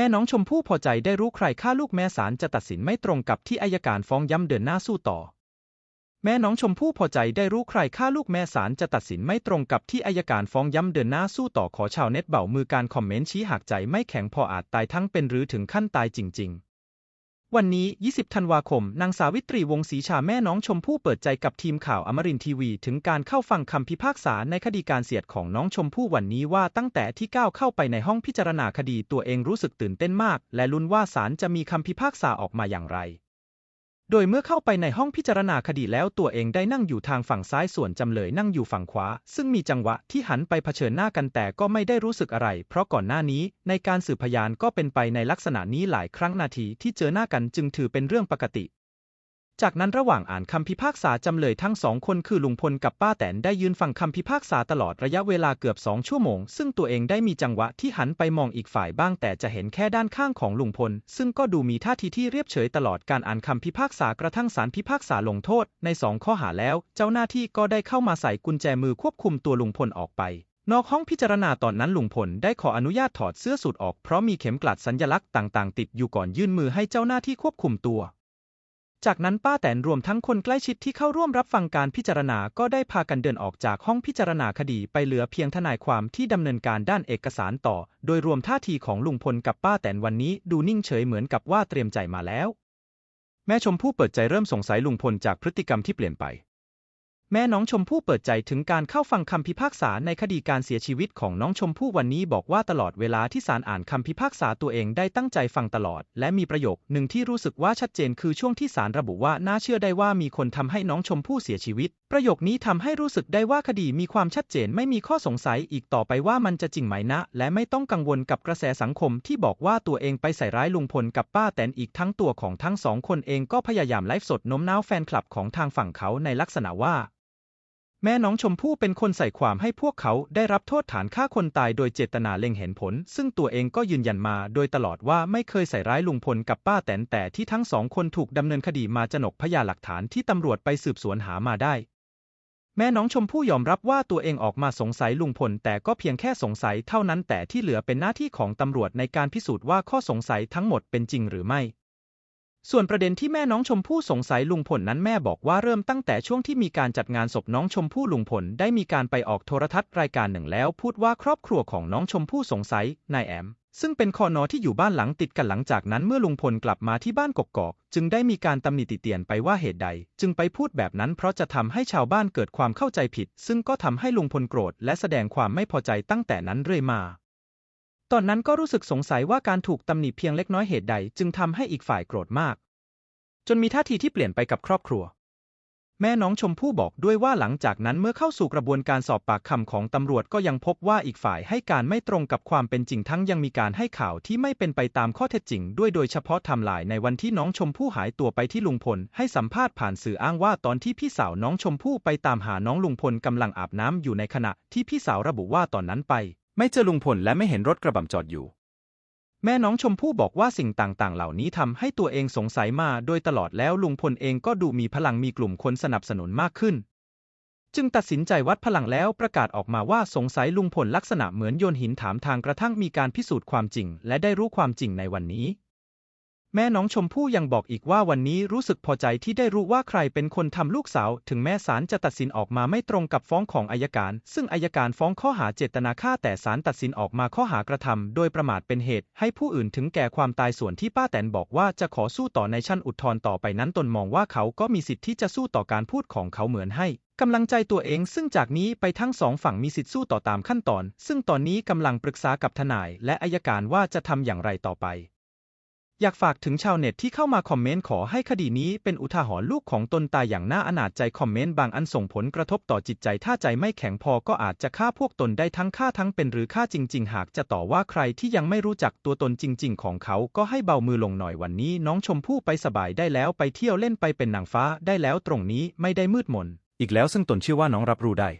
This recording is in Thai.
แม่น้องชมพู่พอใจได้รู้ใครฆ่าลูกแม่ศาลจะตัดสินไม่ตรงกับที่อายการฟ้องย้ำเดินหน้าสู้ต่อ แม่น้องชมพู่พอใจได้รู้ใครฆ่าลูกแม่ศาลจะตัดสินไม่ตรงกับที่อายการฟ้องย้ำเดินหน้าสู้ต่อขอชาวเน็ตเบ่ามือการคอมเมนต์ชี้หากใจไม่แข็งพออาจตายทั้งเป็นหรือถึงขั้นตายจริง ๆ วันนี้ 20 ธันวาคม นางสาวิตรีวงศ์ศรีชาแม่น้องชมพู่เปิดใจกับทีมข่าวอมรินทร์ทีวี ถึงการเข้าฟังคำพิพากษาในคดีการเสียดของน้องชมพู่วันนี้ว่าตั้งแต่ที่ก้าวเข้าไปในห้องพิจารณาคดีตัวเองรู้สึกตื่นเต้นมาก และลุ้นว่าศาลจะมีคำพิพากษาออกมาอย่างไร โดยเมื่อเข้าไปในห้องพิจารณาคดีแล้วตัวเองได้นั่งอยู่ทางฝั่งซ้ายส่วนจำเลยนั่งอยู่ฝั่งขวา ซึ่งมีจังหวะที่หันไปเผชิญหน้ากันแต่ก็ไม่ได้รู้สึกอะไร เพราะก่อนหน้านี้ในการสืบพยานก็เป็นไปในลักษณะนี้หลายครั้งนาทีที่เจอหน้ากันจึงถือเป็นเรื่องปกติ จากนั้นระหว่างอ่านคำพิพากษาจำเลยทั้งสองคนคือลุงพลกับป้าแตนได้ยืนฟังคำพิพากษาตลอดระยะเวลาเกือบสองชั่วโมง ซึ่งตัวเองได้มีจังหวะที่หันไปมองอีกฝ่ายบ้าง แต่จะเห็นแค่ด้านข้างของลุงพล ซึ่งก็ดูมีท่าทีที่เรียบเฉยตลอดการอ่านคำพิพากษากระทั่งศาลพิพากษาลงโทษ ในสองข้อหาแล้ว เจ้าหน้าที่ก็ได้เข้ามาใส่กุญแจมือควบคุมตัวลุงพลออกไปนอกห้องพิจารณาตอนนั้นลุงพลได้ขออนุญาตถอดเสื้อสูทออกเพราะมีเข็มกลัดสัญลักษณ์ต่างๆ ติดอยู่ก่อนยื่นมือให้เจ้าหน้าที่ควบคุมตัว จากนั้นป้าแตนรวมทั้งคนใกล้ชิดที่เข้าร่วมรับฟังการพิจารณาก็ได้พากันเดินออกจากห้องพิจารณาคดีไปเหลือเพียงทนายความที่ดำเนินการด้านเอกสารต่อ โดยรวมท่าทีของลุงพลกับป้าแตนวันนี้ดูนิ่งเฉยเหมือนกับว่าเตรียมใจมาแล้ว แม่ชมพู่เปิดใจเริ่มสงสัยลุงพลจากพฤติกรรมที่เปลี่ยนไป แม่น้องชมพู่เปิดใจถึงการเข้าฟังคำพิพากษาในคดีการเสียชีวิตของน้องชมพู่วันนี้บอกว่าตลอดเวลาที่ศาลอ่านคำพิพากษาตัวเองได้ตั้งใจฟังตลอด และมีประโยคหนึ่งที่รู้สึกว่าชัดเจนคือช่วงที่ศาลระบุว่าน่าเชื่อได้ว่ามีคนทำให้น้องชมพู่เสียชีวิต ประโยคนี้ทำให้รู้สึกได้ว่าคดีมีความชัดเจนไม่มีข้อสงสัยอีกต่อไปว่ามันจะจริงไหมนะ และไม่ต้องกังวลกับกระแสสังคมที่บอกว่าตัวเองไปใส่ร้ายลุงพลกับป้าแตนอีกทั้งตัวของทั้งสองคนเองก็พยายามไลฟ์สดโน้มน้าวแฟนคลับของทางฝั่งเขาในลักษณะว่า แม่น้องชมพู่เป็นคนใส่ความให้พวกเขาได้รับโทษฐานฆ่าคนตายโดยเจตนาเล็งเห็นผล ซึ่งตัวเองก็ยืนยันมาโดยตลอดว่าไม่เคยใส่ร้ายลุงพลกับป้าแตนแต่ที่ทั้งสองคนถูกดำเนินคดีมาจนกพยานหลักฐานที่ตำรวจไปสืบสวนหามาได้ แม่น้องชมพู่ยอมรับว่าตัวเองออกมาสงสัยลุงพลแต่ก็เพียงแค่สงสัยเท่านั้นแต่ที่เหลือเป็นหน้าที่ของตำรวจในการพิสูจน์ว่าข้อสงสัยทั้งหมดเป็นจริงหรือไม่ ส่วนประเด็นที่แม่น้องชมพู่สงสัยลุงพลนั้นแม่บอกว่าเริ่มตั้งแต่ช่วงที่มีการจัดงานศพน้องชมพู่ลุงพลได้มีการไปออกโทรทัศน์รายการหนึ่งแล้ว พูดว่าครอบครัวของน้องชมพู่สงสัยนายแอม ซึ่งเป็นคอนอที่อยู่บ้านหลังติดกันหลังจากนั้นเมื่อลุงพลกลับมาที่บ้านกกอก จึงได้มีการตำหนิติเตียนไปว่าเหตุใด จึงไปพูดแบบนั้นเพราะจะทำให้ชาวบ้านเกิดความเข้าใจผิด ซึ่งก็ทำให้ลุงพลโกรธและแสดงความไม่พอใจตั้งแต่นั้นเรื่อยมา ตอนนั้นก็รู้สึกสงสัยว่าการถูกตำหนิเพียงเล็กน้อยเหตุใด จึงทำให้อีกฝ่ายโกรธมาก จนมีท่าทีที่เปลี่ยนไปกับครอบครัว แม่น้องชมพู่บอกด้วยว่าหลังจากนั้นเมื่อเข้าสู่กระบวนการสอบปากคำของตำรวจก็ยังพบว่าอีกฝ่ายให้การไม่ตรงกับความเป็นจริงทั้งยังมีการให้ข่าวที่ไม่เป็นไปตามข้อเท็จจริง ด้วยโดยเฉพาะทม์ไลน์ในวันที่น้องชมพู่หายตัวไปที่ลุงพล ให้สัมภาษณ์ผ่านสื่ออ้างว่าตอนที่พี่สาวน้องชมพู่ไปตามหาน้องลุงพลกำลังอาบน้ำอยู่ในขณะที่พี่สาวระบุว่าตอนนั้นไป ไม่เจอลุงพลและไม่เห็นรถกระบะจอดอยู่ แม่น้องชมพู่บอกว่าสิ่งต่างๆ เหล่านี้ทำให้ตัวเองสงสัยมาโดยตลอดแล้วลุงพลเองก็ดูมีพลังมีกลุ่มคนสนับสนุนมากขึ้น จึงตัดสินใจวัดพลังแล้วประกาศออกมาว่าสงสัยลุงพลลักษณะเหมือนโยนหินถามทางกระทั่งมีการพิสูจน์ความจริง และได้รู้ความจริงในวันนี้ แม่น้องชมพู่ยังบอกอีกว่าวันนี้รู้สึกพอใจที่ได้รู้ว่าใครเป็นคนทำลูกสาว ถึงแม้ศาลจะตัดสินออกมาไม่ตรงกับฟ้องของอายการ ซึ่งอายการฟ้องข้อหาเจตนาฆ่าแต่ศาลตัดสินออกมาข้อหากระทำโดยประมาทเป็นเหตุ ให้ผู้อื่นถึงแก่ความตายส่วนที่ป้าแตนบอกว่าจะขอสู้ต่อในชั้นอุทธรณ์ต่อไปนั้นตนมองว่าเขาก็มีสิทธิ์ที่จะสู้ต่อการพูดของเขาเหมือนให้กำลังใจตัวเองซึ่งจากนี้ไปทั้งสองฝั่งมีสิทธิ์สู้ต่อตามขั้นตอน ซึ่งตอนนี้กำลังปรึกษากับทนายและอายการว่าจะทำอย่างไรต่อไป อยากฝากถึงชาวเน็ตที่เข้ามาคอมเมนต์ขอให้คดีนี้เป็นอุทาหรณ์ลูกของตนตายอย่างน่าอนาจใจคอมเมนต์บางอันส่งผลกระทบต่อจิตใจถ้าใจไม่แข็งพอก็อาจจะฆ่าพวกตนได้ทั้งฆ่าทั้งเป็นหรือฆ่าจริง ๆ หากจะต่อว่าใครที่ยังไม่รู้จักตัวตนจริง ๆ ของเขาก็ให้เบามือลงหน่อยวันนี้ น้องชมพู่ไปสบายได้แล้วไปเที่ยวเล่นไปเป็นนางฟ้าได้แล้วตรงนี้ไม่ได้มืดมนอีกแล้วซึ่งตนเชื่อว่าน้องรับรู้ได้